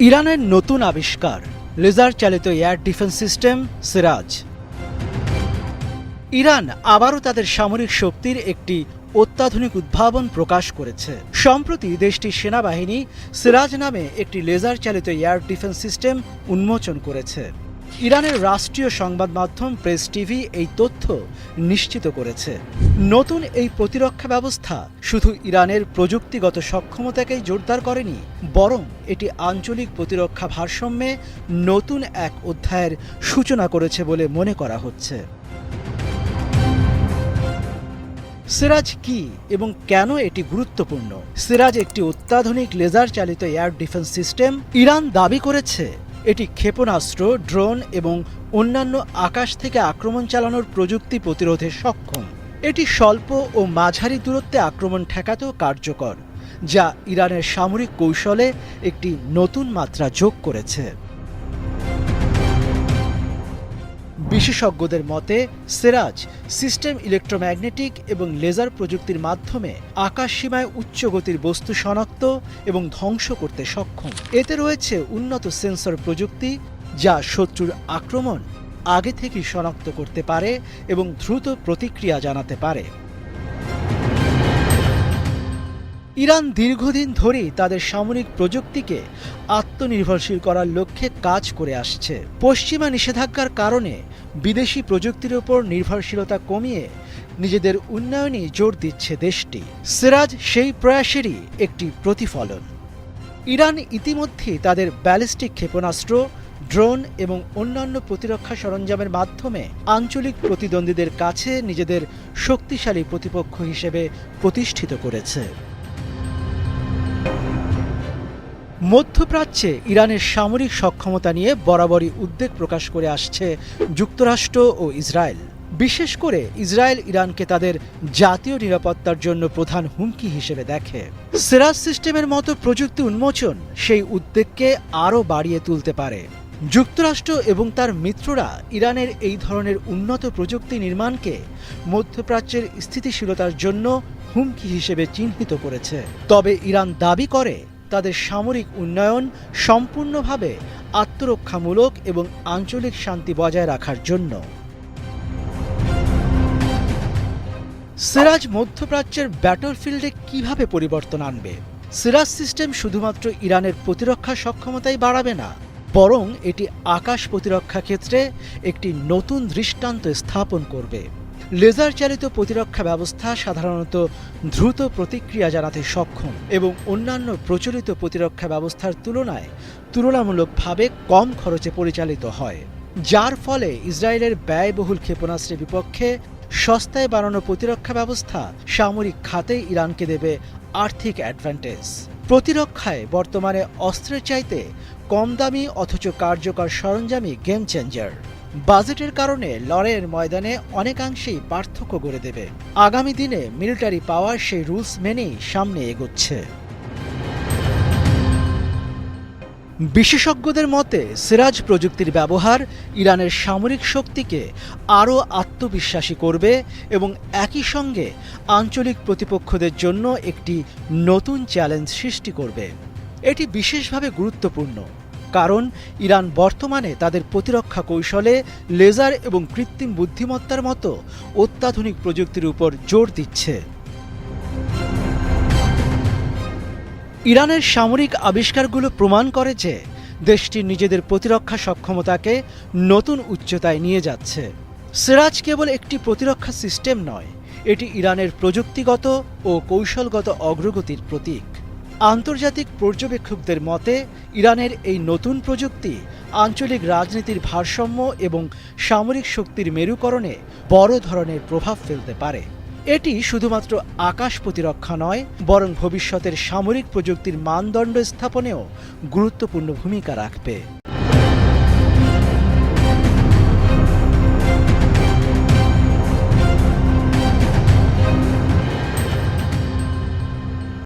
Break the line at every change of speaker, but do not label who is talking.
ইরানের নতুন আবিষ্কার, লেজার চালিত air defence system, Siraj. Iran আবারও তাদের সামরিক শক্তির একটি অত্যাধুনিক উদ্ভাবন প্রকাশ করেছে। সম্প্রতি দেশটির সেনাবাহিনী সিরাজ নামে একটি লেজার চালিত এয়ার ডিফেন্স সিস্টেম উন্মোচন করেছে। ইরানের রাষ্ট্রীয় সংবাদ মাধ্যম প্রেস টিভি এই তথ্য নিশ্চিত করেছে। নতুন এই প্রতিরক্ষা ব্যবস্থা শুধু ইরানের প্রযুক্তিগত সক্ষমতাকেই জোরদার করেনি, বরং এটি আঞ্চলিক প্রতিরক্ষা ভারসাম্যে নতুন এক অধ্যায়ের সূচনা করেছে বলে মনে করা হচ্ছে। সিরাজ কি এবং কেন এটি গুরুত্বপূর্ণ? সিরাজ একটি অত্যাধুনিক লেজার চালিত এয়ার ডিফেন্স সিস্টেম ইরান দাবি করেছে। এটি ক্ষেপণাস্ত্র, ড্রোন এবং অন্যান্য আকাশ থেকে আক্রমণ চালানোর প্রযুক্তি প্রতিরোধে সক্ষম। এটি স্বল্প ও মাঝারি দূরত্বে আক্রমণ ঠেকাতেও কার্যকর, যা ইরানের সামরিক কৌশলে একটি নতুন মাত্রা যোগ করেছে। বিশেষজ্ঞদের মতে, সেরাজ, সিস্টেম ইলেকট্রোম্যাগনেটিক এবং লেজার প্রযুক্তির মাধ্যমে আকাশ সীমায় উচ্চ গতির বস্তু শনাক্ত এবং ধ্বংস করতে সক্ষম। এতে রয়েছে উন্নত সেন্সর প্রযুক্তি, যা শত্রুর আক্রমণ আগে থেকেই শনাক্ত করতে পারে এবং দ্রুত প্রতিক্রিয়া জানাতে পারে। ইরান দীর্ঘদিন ধরেই তাদের সামরিক প্রযুক্তিকে আত্মনির্ভরশীল করার লক্ষ্যে কাজ করে আসছে। পশ্চিমা নিষেধাজ্ঞার কারণে বিদেশি প্রযুক্তির ওপর নির্ভরশীলতা কমিয়ে নিজেদের উন্নয়নে জোর দিচ্ছে দেশটি। সিরাজ সেই প্রয়াসেরই একটি প্রতিফলন। ইরান ইতিমধ্যে তাদের ব্যালিস্টিক ক্ষেপণাস্ত্র ড্রোন এবং অন্যান্য প্রতিরক্ষা সরঞ্জামের মাধ্যমে আঞ্চলিক প্রতিদ্বন্দ্বীদের কাছে নিজেদের শক্তিশালী প্রতিপক্ষ হিসেবে প্রতিষ্ঠিত করেছে। মধ্যপ্রাচ্যে ইরানের সামরিক সক্ষমতা নিয়ে বরাবরই উদ্বেগ প্রকাশ করে আসছে যুক্তরাষ্ট্র ও ইসরায়েল। বিশেষ করে ইসরায়েল ইরানকে তাদের জাতীয় নিরাপত্তার জন্য প্রধান হুমকি হিসেবে দেখে। সেরাজ সিস্টেমের মতো প্রযুক্তি উন্মোচন সেই উদ্বেগকে আরও বাড়িয়ে তুলতে পারে। যুক্তরাষ্ট্র এবং তার মিত্ররা ইরানের এই ধরনের উন্নত প্রযুক্তি নির্মাণকে মধ্যপ্রাচ্যের স্থিতিশীলতার জন্য হুমকি হিসেবে চিহ্নিত করেছে। তবে ইরান দাবি করে, তাদের সামরিক উন্নয়ন সম্পূর্ণভাবে আত্মরক্ষামূলক এবং আঞ্চলিক শান্তি বজায় রাখার জন্য। সিরাজ মধ্যপ্রাচ্যের ব্যাটলফিল্ডে কীভাবে পরিবর্তন আনবে? সিরাজ সিস্টেম শুধুমাত্র ইরানের প্রতিরক্ষা সক্ষমতাই বাড়াবে না বরং এটি আকাশ প্রতিরক্ষা ক্ষেত্রে একটি নতুন দৃষ্টান্ত স্থাপন করবে। লেজার চালিত প্রতিরক্ষা ব্যবস্থা সাধারণত দ্রুত প্রতিক্রিয়া জানাতে সক্ষম এবং অন্যান্য প্রচলিত প্রতিরক্ষা ব্যবস্থার তুলনায় তুলনামূলকভাবে কম খরচে পরিচালিত হয়, যার ফলে ইসরায়েলের ব্যয়বহুল ক্ষেপণাস্ত্রের বিপক্ষে সস্তায় বানানো প্রতিরক্ষা ব্যবস্থা সামরিক খাতে ইরানকে দেবে আর্থিক অ্যাডভান্টেজ। প্রতিরক্ষায় বর্তমানে অস্ত্রের চাইতে কম দামি অথচ কার্যকর সরঞ্জামই গেম চেঞ্জার বাজেটের কারণে লড়াইয়ের ময়দানে অনেকাংশেই পার্থক্য গড়ে দেবে। আগামী দিনে মিলিটারি পাওয়ার সেই রুলস মেনেই সামনে এগোচ্ছে। বিশেষজ্ঞদের মতে, সিরাজ প্রযুক্তির ব্যবহার ইরানের সামরিক শক্তিকে আরও আত্মবিশ্বাসী করবে এবং একই সঙ্গে আঞ্চলিক প্রতিপক্ষদের জন্য একটি নতুন চ্যালেঞ্জ সৃষ্টি করবে। এটি বিশেষভাবে গুরুত্বপূর্ণ, কারণ ইরান বর্তমানে তাদের প্রতিরক্ষা কৌশলে লেজার এবং কৃত্রিম বুদ্ধিমত্তার মতো অত্যাধুনিক প্রযুক্তির উপর জোর দিচ্ছে। ইরানের সামরিক আবিষ্কারগুলো প্রমাণ করে যে দেশটি নিজেদের প্রতিরক্ষা সক্ষমতাকে নতুন উচ্চতায় নিয়ে যাচ্ছে। সিরাজ কেবল একটি প্রতিরক্ষা সিস্টেম নয়, এটি ইরানের প্রযুক্তিগত ও কৌশলগত অগ্রগতির প্রতীক। আন্তর্জাতিক পর্যবেক্ষকদের মতে, ইরানের এই নতুন প্রযুক্তি আঞ্চলিক রাজনীতির ভারসাম্য এবং সামরিক শক্তির মেরুকরণে বড় ধরনের প্রভাব ফেলতে পারে। এটি শুধুমাত্র আকাশ প্রতিরক্ষা নয়, বরং ভবিষ্যতের সামরিক প্রযুক্তির মানদণ্ড স্থাপনেও গুরুত্বপূর্ণ ভূমিকা রাখবে।